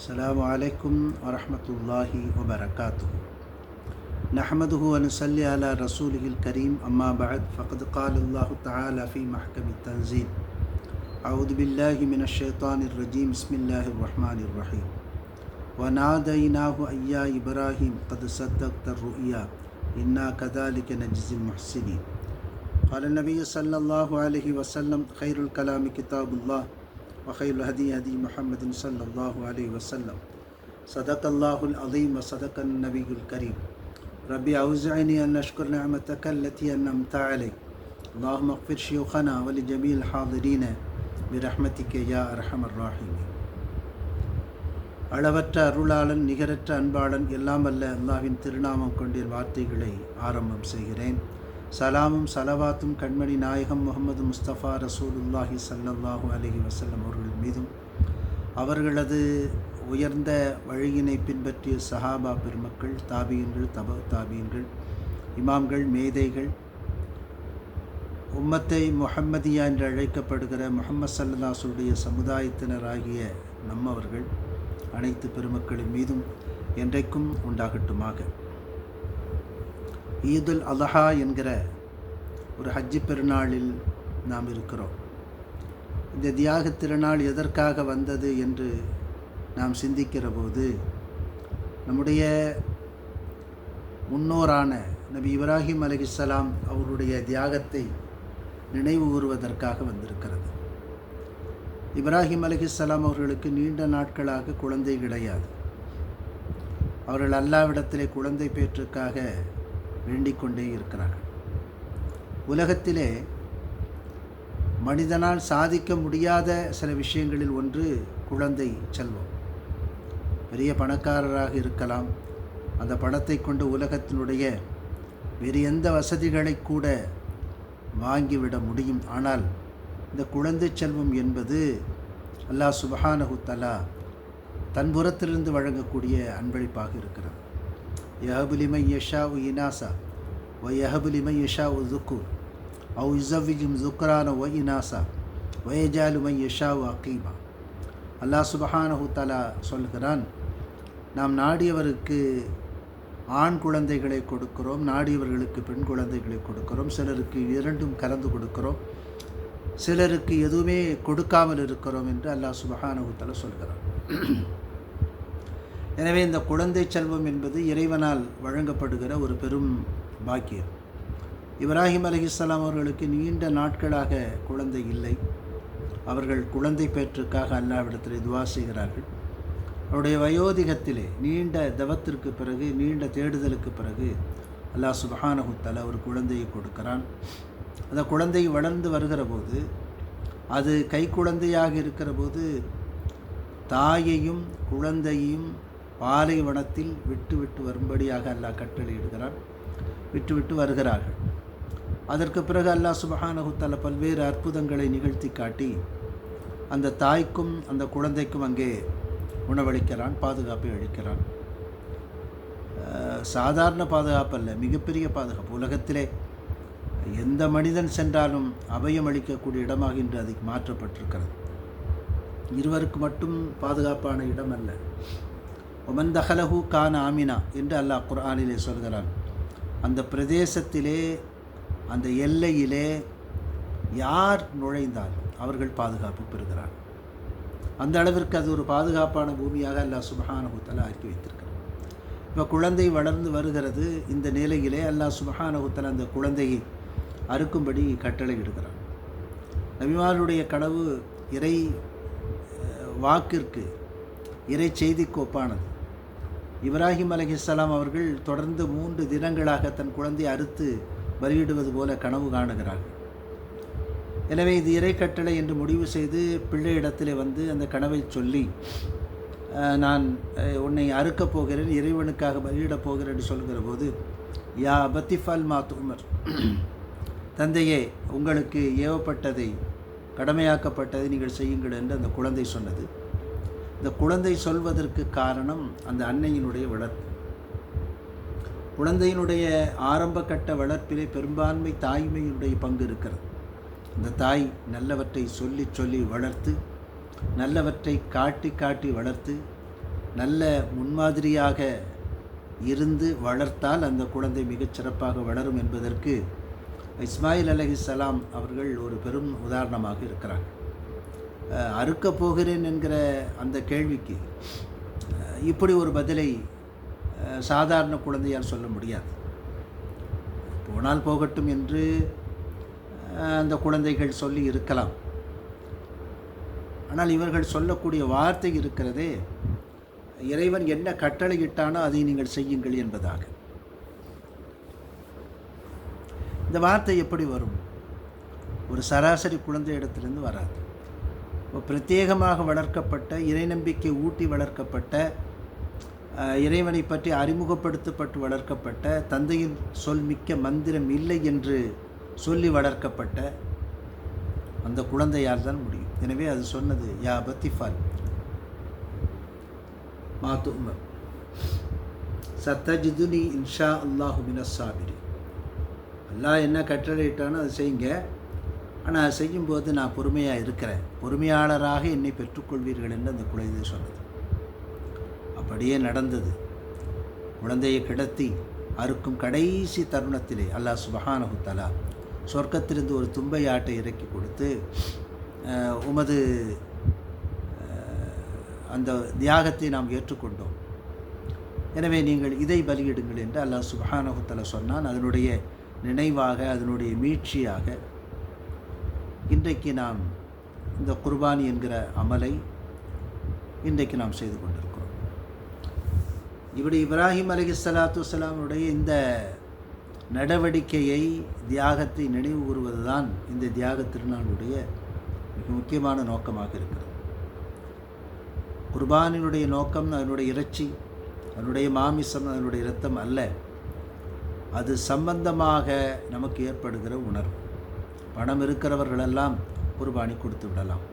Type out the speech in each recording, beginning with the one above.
السلام عليكم ورحمة الله وبركاته. نحمده ونصلي على رسوله الكريم أما بعد فقد قال الله تعالى في محكم التنزيل أعوذ بالله من الشيطان الرجيم بسم الله الرحمن الرحيم. وناديناه أن يا إبراهيم قد صدقت الرؤيا إنا كذلك نجزي المحسنين. قال النبي صلى الله عليه وسلم خير الكلام كتاب الله وخير الهدي هدي محمد صلى الله عليه وسلم صدق الله العظيم وصدق النبي الكريم ربي أوزعني أن أشكر نعمتك التي أنعمت علي اللهم اغفر شيوخنا ولجميع الحاضرين برحمتك يا أرحم الراحمين அளவற்ற அருளாளன் நிகரற்ற அன்பாளன் எல்லாம் அல்ல அல்லாஹ்வின் திருநாமம் கொண்ட வார்த்தைகளை ஆரம்பம் செய்கிறேன் சலாமும் சலவாத்தும் கண்மணி நாயகம் முகமது முஸ்தபா ரசூலுல்லாஹி சல்லல்லாஹு அலஹி வசல்லம் அவர்கள் மீதும் அவர்களது உயர்ந்த வழியினை பின்பற்றிய சஹாபா பெருமக்கள் தாபியன்கள் தப தாபியன்கள் இமாம்கள் மேதைகள் உம்மத்தை முஹம்மதியா என்று அழைக்கப்படுகிற முகமது சல்லாசுடைய சமுதாயத்தினராகிய நம்மவர்கள் அனைத்து பெருமக்களின் மீதும் என்றைக்கும் உண்டாகட்டுமாக. ஈதுல் அலஹா என்கிற ஒரு ஹஜ்ஜி பெருநாளில் நாம் இருக்கிறோம். இந்த தியாக திருநாள் எதற்காக வந்தது என்று நாம் சிந்திக்கிற போது நம்முடைய முன்னோரான நபி இப்ராஹிம் அலிஸ்லாம் அவருடைய தியாகத்தை நினைவு கூறுவதற்காக வந்திருக்கிறது. இப்ராஹிம் அலிஹிஸ்லாம் அவர்களுக்கு நீண்ட நாட்களாக குழந்தை கிடையாது. அவர்கள் அல்லாவிடத்திலே குழந்தை பேற்றுக்காக வேண்டிக் கொண்டே இருக்கிறார்கள். உலகத்திலே மனிதனால் சாதிக்க முடியாத சில விஷயங்களில் ஒன்று குழந்தை செல்வம். பெரிய பணக்காரராக இருக்கலாம். அந்த பணத்தை கொண்டு உலகத்தினுடைய வேறு எந்த வசதிகளை கூட வாங்கிவிட முடியும். ஆனால் இந்த குழந்தை செல்வம் என்பது அல்லாஹ் சுபஹானஹு தலா தன் புறத்திலிருந்து வழங்கக்கூடிய அன்பளிப்பாக இருக்கிறது. யஹபுலிமை யஷா உ இனாசா ஒ யஹபுலிமை யஷா உ துக்கு அவு இசவிஜும் துக்ரான ஒய் இனாசா வயஜாலுமை யஷா உ அக்கீமா அல்லாஹ் சுபஹானஹு தலா சொல்கிறான் நாம் நாடியவருக்கு ஆண் குழந்தைகளை கொடுக்கிறோம் நாடியவர்களுக்கு பெண் குழந்தைகளை கொடுக்கிறோம் சிலருக்கு இரண்டும் கலந்து கொடுக்கிறோம் சிலருக்கு எதுவுமே கொடுக்காமல் இருக்கிறோம் என்று அல்லாஹ் சுபஹானகுத்தல சொல்கிறார் எனவே இந்த குழந்தை செல்வம் என்பது இறைவனால் வழங்கப்படுகிற ஒரு பெரும் பாக்கியம். இப்ராஹிம் அலிஹிஸ்லாம் அவர்களுக்கு நீண்ட நாட்களாக குழந்தை இல்லை. அவர்கள் குழந்தை பேற்றுக்காக அல்லாவிடத்தில் துவா செய்கிறார்கள். அவருடைய வயோதிகத்திலே நீண்ட தவத்திற்கு பிறகு நீண்ட தேடுதலுக்கு பிறகு அல்லாஹ் சுபஹானகுத்தல ஒரு குழந்தையை கொடுக்கிறான். அந்த குழந்தை வளர்ந்து வருகிற போது அது கை குழந்தையாக இருக்கிற போது தாயையும் குழந்தையும் பாலைவனத்தில் விட்டு விட்டு வரும்படியாக அல்லாஹ் கட்டளையிடுகிறான். விட்டுவிட்டு வருகிறார்கள். அதற்கு பிறகு அல்லாஹ் சுபஹானகுத்தால பல்வேறு அற்புதங்களை நிகழ்த்தி காட்டி அந்த தாய்க்கும் அந்த குழந்தைக்கும் அங்கே உணவளிக்கிறான் பாதுகாப்பை அளிக்கிறான் சாதாரண பாதுகாப்பு அல்ல மிகப்பெரிய பாதுகாப்பு. உலகத்திலே எந்த மனிதன் சென்றாலும் அபயம் அளிக்கக்கூடிய இடமாக இன்று அது மாற்றப்பட்டிருக்கிறது. இருவருக்கு மட்டும் பாதுகாப்பான இடம் அல்ல. ஒமன் தஹலஹு கான் ஆமினா என்று அல்லாஹ் குர்ஆனிலே சொல்கிறான். அந்த பிரதேசத்திலே அந்த எல்லையிலே யார் நுழைந்தால் அவர்கள் பாதுகாப்பு பெறுகிறார் அந்த அளவிற்கு அது ஒரு பாதுகாப்பான பூமியாக அல்லா சுபஹானகுத்தலா ஆக்கி வைத்திருக்கிறார் இப்போ குழந்தை வளர்ந்து வருகிறது இந்த நிலையிலே அல்லாஹ் சுபஹானகுத்தலா அந்த குழந்தையை அறுக்கும்படி கட்டளை விடுகிறார் நபிமாருடைய கனவு இறை வாக்கிற்கு இறை செய்திக்கு ஒப்பானது இப்ராஹிம் அலஹிஸ்லாம் அவர்கள் தொடர்ந்து மூன்று தினங்களாக தன் குழந்தையை அறுத்து பலியிடுவது போல கனவு காணுகிறார்கள். எனவே இது இறைக்கட்டளை என்று முடிவு செய்து பிள்ளை இடத்திலே வந்து அந்த கனவை சொல்லி நான் உன்னை அறுக்கப் போகிறேன் இறைவனுக்காக பலியிடப் போகிறேன் என்று சொல்கிற போது யா பத்திஃபால் மா உமர் தந்தையே உங்களுக்கு ஏவப்பட்டதை கடமையாக்கப்பட்டதை நீங்கள் செய்யுங்கள் என்று அந்த குழந்தை சொன்னது. இந்த குழந்தை சொல்வதற்கு காரணம் அந்த அன்னையினுடைய வளர்ப்பு. குழந்தையினுடைய ஆரம்ப கட்ட வளர்ப்பிலே பெரும்பான்மை தாய்மையினுடைய பங்கு இருக்கிறது. இந்த தாய் நல்லவற்றை சொல்லி சொல்லி வளர்த்து நல்லவற்றை காட்டி காட்டி வளர்த்து நல்ல முன்மாதிரியாக இருந்து வளர்த்தால் அந்த குழந்தை மிகச் சிறப்பாக வளரும் என்பதற்கு இஸ்மாயில் அலஹிஸ்ஸலாம் அவர்கள் ஒரு பெரும் உதாரணமாக இருக்கிறார்கள். அறுக்கப் போகிறேன் என்கிற அந்த கேள்விக்கு இப்படி ஒரு பதிலை சாதாரண குழந்தையால் சொல்ல முடியாது. போனால் போகட்டும் என்று அந்த குழந்தைகள் சொல்லி இருக்கலாம். ஆனால் இவர்கள் சொல்லக்கூடிய வார்த்தை இருக்கிறதே இறைவன் என்ன கட்டளையிட்டானோ அதை நீங்கள் செய்யுங்கள் என்பதாக. இந்த வார்த்தை எப்படி வரும்? ஒரு சராசரி குழந்தை இடத்திலிருந்து வராது. பிரத்யேகமாக வளர்க்கப்பட்ட இறை நம்பிக்கை ஊட்டி வளர்க்கப்பட்ட இறைவனை பற்றி அறிமுகப்படுத்தப்பட்டு வளர்க்கப்பட்ட தந்தையின் சொல் மிக்க மந்திரம் இல்லை என்று சொல்லி வளர்க்கப்பட்ட அந்த குழந்தையால் தான் முடியும்? எனவே அது சொன்னது யா பத்திஃபால். மாத்து சத்தஜிதுனி இன்ஷா அல்லாஹு மினசாபிரி அல்லாஹ் என்ன கட்டளையிட்டானோ அதை செய்யுங்க. ஆனால் செய்யும்போது நான் பொறுமையாக இருக்கிறேன். பொறுமையாளராக என்னை பெற்றுக்கொள்வீர்கள் என்று அந்த குழந்தை சொன்னது. அப்படியே நடந்தது. குழந்தையை கிடத்தி அறுக்கும் கடைசி தருணத்திலே அல்லாஹ் சுபஹானகுத்தலா சொர்க்கத்திலிருந்து ஒரு தும்பை ஆட்டை இறக்கி கொடுத்து உமது அந்த தியாகத்தை நாம் ஏற்றுக்கொண்டோம். எனவே நீங்கள் இதை பலியிடுங்கள் என்று அல்லாஹ் சுபஹானகுத்தலா சொன்னான். அதனுடைய நினைவாக அதனுடைய மீட்சியாக இன்றைக்கு நாம் இந்த குர்பானி என்கிற அமலை இன்றைக்கு நாம் செய்து கொண்டிருக்கிறோம். இப்படி இப்ராஹிம் அலஹி சலாத்து வலாமுடைய இந்த நடவடிக்கையை தியாகத்தை நினைவு கூறுவது தான் இந்த தியாக திருநாளுடைய மிக முக்கியமான நோக்கமாக இருக்கிறது. குர்பானினுடைய நோக்கம் அதனுடைய இறைச்சி அதனுடைய மாமிசம் அதனுடைய இரத்தம் அல்ல. அது சம்பந்தமாக நமக்கு ஏற்படுகிற உணர்வு. பணம் இருக்கிறவர்களெல்லாம் குர்பானி கொடுத்து விடலாம்.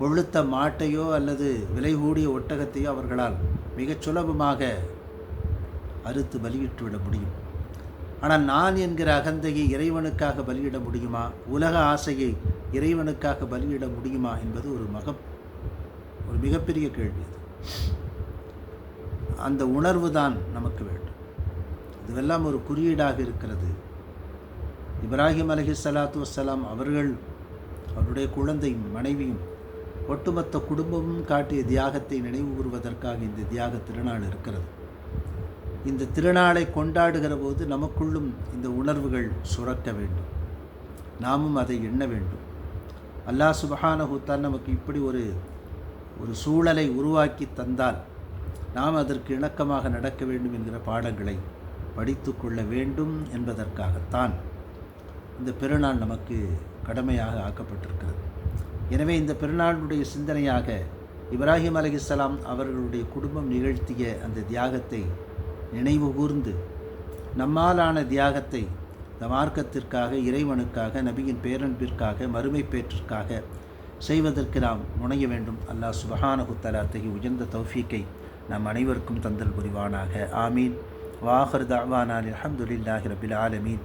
கொழுத்த மாட்டையோ அல்லது விலை கூடிய ஒட்டகத்தையோ அவர்களால் மிகச் சுலபமாக அறுத்து பலியிட்டு விட முடியும். ஆனால் நான் என்கிற அகந்தையை இறைவனுக்காக பலியிட முடியுமா? உலக ஆசையை இறைவனுக்காக பலியிட முடியுமா என்பது ஒரு மக ஒரு மிகப்பெரிய கேள்வி அது. அந்த உணர்வு தான் நமக்கு வேண்டும். இதுவெல்லாம் ஒரு குறியீடாக இருக்கிறது. இப்ராஹிம் அலஹி சலாத்து வசலாம் அவர்கள் அவருடைய குழந்தையும் மனைவியும் ஒட்டுமொத்த குடும்பமும் காட்டிய தியாகத்தை நினைவு கூறுவதற்காக இந்த தியாக திருநாள் இருக்கிறது. இந்த திருநாளை கொண்டாடுகிற போது நமக்குள்ளும் இந்த உணர்வுகள் சுரக்க வேண்டும். நாமும் அதை எண்ண வேண்டும். அல்லாஹ் சுபஹானஹு நமக்கு இப்படி ஒரு ஒரு சூழலை உருவாக்கி தந்தால் நாம் அதற்கு இணக்கமாக நடக்க வேண்டும் என்கிற பாடங்களை படித்து கொள்ள வேண்டும் என்பதற்காகத்தான் இந்த பெருநாள் நமக்கு கடமையாக ஆக்கப்பட்டிருக்கிறது. எனவே இந்த பெருநாளுடைய சிந்தனையாக இப்ராஹிம் அலைஹிஸ்ஸலாம் அவர்களுடைய குடும்பம் நிகழ்த்திய அந்த தியாகத்தை நினைவு கூர்ந்து நம்மாலான தியாகத்தை இந்த மார்க்கத்திற்காக இறைவனுக்காக நபியின் பேரன்பிற்காக மறுமை பேற்றிற்காக செய்வதற்கு நாம் முனைய வேண்டும். அல்லாஹ் சுபஹானஹு அத்தகைய உயர்ந்த தௌஃபீக்கை நம் அனைவருக்கும் தந்தல் புரிவானாக. ஆமீன். வாஹர் தாவானால் அல்ஹம்துலில்லாஹி ரபில் ஆலமீன்.